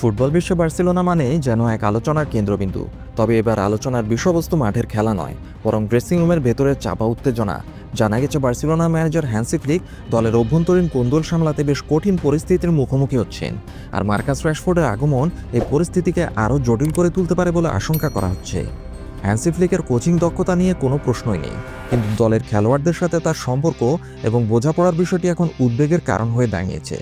Football বিশ্বে Barcelona মানেই যেন এক আলোচনার কেন্দ্রবিন্দু। তবে এবার আলোচনার বিষয়বস্তু মাঠের খেলা নয়, বরং ড্রেসিং রুমের ভেতরে চাপা উত্তেজনা। জানা গেছে, বার্সেলোনা ম্যানেজার হ্যান্সি ফ্লিক দলের অভ্যন্তরীণ কোন্দল সামলাতে বেশ কঠিন পরিস্থিতির মুখোমুখি হচ্ছেন, আর মার্কাস র্যাশফোর্ডের আগমন এই পরিস্থিতিকে আরও জটিল করে তুলতে পারে বলে আশঙ্কা করা হচ্ছে। হ্যান্সি ফ্লিকের কোচিং দক্ষতা নিয়ে কোনো প্রশ্নই নেই, কিন্তু দলের খেলোয়াড়দের সাথে তার সম্পর্ক এবং বোঝাপড়ার বিষয়টি এখন উদ্বেগের কারণ হয়ে দাঁড়িয়েছে।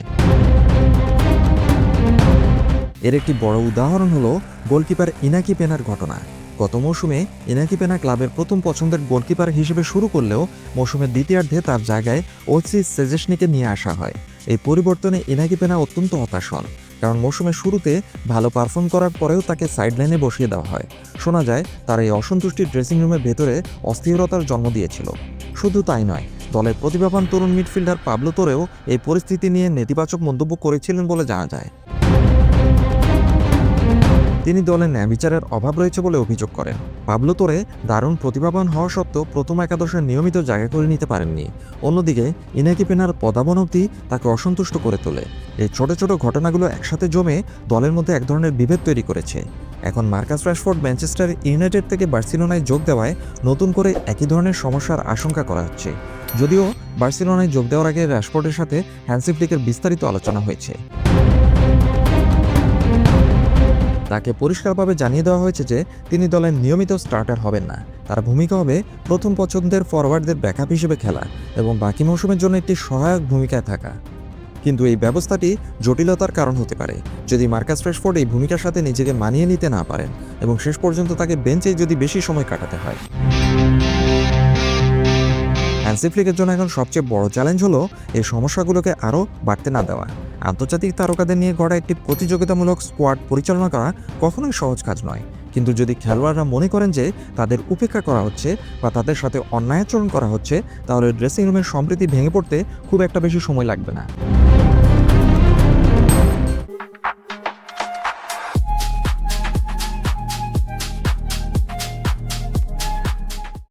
এর একটি বড় উদাহরণ হলো গোলকিপার ইনাকি পেনার ঘটনা। গত মৌসুমে ইনাকি পেনা ক্লাবের প্রথম পছন্দের গোলকিপার হিসেবে শুরু করলেও মৌসুমের দ্বিতীয়ার্ধে তার জায়গায় ওসি সেজেসনিকে নিয়ে আসা হয়। এই পরিবর্তনে ইনাকি পেনা অত্যন্ত হতাশ হন, কারণ মৌসুমের শুরুতে ভালো পারফর্ম করার পরেও তাকে সাইডলাইনে বসিয়ে দেওয়া হয়। শোনা যায়, তার এই অসন্তুষ্টি ড্রেসিং রুমের ভেতরে অস্থিরতার জন্ম দিয়েছিল। শুধু তাই নয়, দলের প্রতিভাবান তরুণ মিডফিল্ডার পাবলো তোরেও এই পরিস্থিতি নিয়ে নেতিবাচক মন্তব্য করেছিলেন বলে জানা যায়। তিনি দলের ন্যায়বিচারের অভাব রয়েছে বলে অভিযোগ করেন। পাবলো তোরে দারুণ প্রতিভাবান হওয়া সত্ত্বেও প্রথম একাদশের নিয়মিত জায়গা করে নিতে পারেননি। অন্যদিকে, ইনাকি পেনার পদাবনতি তাকে অসন্তুষ্ট করে তোলে। এই ছোট ছোট ঘটনাগুলো একসাথে জমে দলের মধ্যে এক ধরনের বিভেদ তৈরি করেছে। এখন মার্কাস রাশফোর্ড ম্যানচেস্টার ইউনাইটেড থেকে বার্সেলোনায় যোগ দেওয়ায় নতুন করে একই ধরনের সমস্যার আশঙ্কা করা হচ্ছে। যদিও বার্সেলোনায় যোগ দেওয়ার আগে রাশফোর্ডের সাথে হ্যান্সি ফ্লিকের বিস্তারিত আলোচনা হয়েছে। তাকে পরিষ্কারভাবে জানিয়ে দেওয়া হয়েছে যে তিনি দলের নিয়মিত স্টার্টার হবেন না। তার ভূমিকা হবে প্রথম পছন্দের ফরওয়ার্ডদের ব্যাকআপ হিসেবে খেলা এবং বাকি মৌসুমের জন্য একটি সহায়ক ভূমিকায় থাকা। কিন্তু এই ব্যবস্থাটি জটিলতার কারণ হতে পারে। যদি মার্কাস ফ্রেশফোর্ড এই ভূমিকার সাথে নিজেকে মানিয়ে নিতে না পারেন এবং শেষ পর্যন্ত তাকে বেঞ্চে যদি বেশি সময় কাটাতে হয়। হ্যান্সি ফ্লিকের জন্য এখন সবচেয়ে বড় চ্যালেঞ্জ হলো এই সমস্যাগুলোকে আরও বাড়তে না দেওয়া। আন্তর্জাতিক তারকাদের নিয়ে গড়া একটি প্রতিযোগিতামূলক স্কোয়াড পরিচালনা করা কখনোই সহজ কাজ নয়। কিন্তু যদি খেলোয়াড়রা মনে করেন যে তাদের উপেক্ষা করা হচ্ছে বা তাদের সাথে অন্যায় আচরণ করা হচ্ছে, তাহলে ড্রেসিং রুমের সম্প্রীতি ভেঙে পড়তে খুব একটা বেশি সময় লাগবে না।